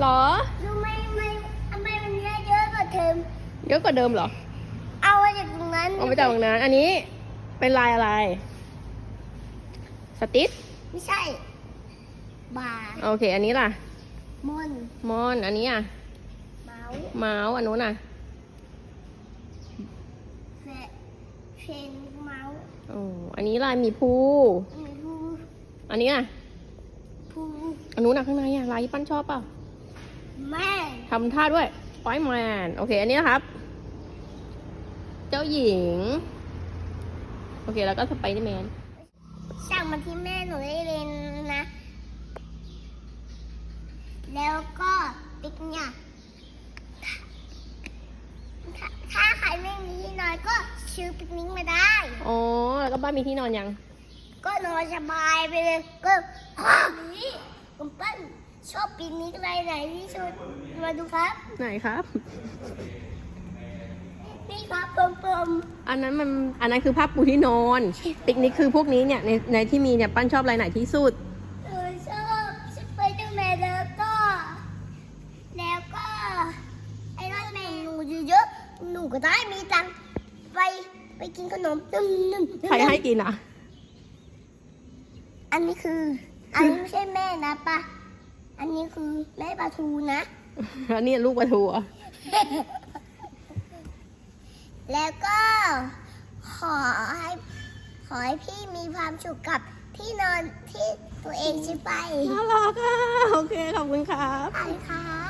หรอดูไม่ไม่ทำไมมันเยอะเยอะกว่าเทอมเยอะกว่าเดิมเหรอ เอามาจากตรงนั้นเอามาจากตรงนั้น อันนี้เป็นลายอะไร สติ๊ดไม่ใช่ บาโอเค อันนี้ล่ะ มอน มอน อันนี้อะ เมาส์เมาส์อันนู้นอะแฟเชนเมาส์อ๋ออันนี้ลายหมีภูมีผู้อันนี้อะ ผู้อันนู้นอะข้างในอะ ลายที่ปั้นชอบเปล่า แม่ทำท่าด้วยไฟแมนโอเค อันนี้นะครับ เจ้าหญิง โอเค แล้วก็สไปเดอร์แมนสั่งมาที่แม่หนูได้เลยนะ แล้วก็ติ๊กเนี่ยถ้าถ้าใครไม่มีที่นอนก็ซื้อปิกนิกมาได้ อ๋อ แล้วก็บ้านมีที่นอนยัง ก็นอนสบายไปเลย ก็ข้อนี้คุณเปิ้ล ชอบปิกนิกอะไรไหนที่สุดมาดูครับ ไหนครับ นี่ครับเปิมเปิมอันนั้นมันอันนั้นคือผ้าปูที่นอน ปิกนิกคือพวกนี้เนี่ยในในที่มีเนี่ยปั้นชอบลายไหนที่สุดหนูชอบสไปเดอร์แมนแล้วก็ แล้วก็ไอรอนแมนหนูเยอะๆหนูก็ได้มีตังค์ไปไปกินขนมนึ่มนึ่มใครให้กินอะ อันนี้คือ อันนี้ไม่ใช่แม่นะปะ อันนี้คือแม่ปลาทูนะ อันนี้ลูกปลาทูเหรอะแล้วก็ขอให้ขอให้พี่มีความสุขกับที่นอนที่ตัวเองใช่ไปน่ารักอะโอเค ขอบคุณครับใช่ค่ะ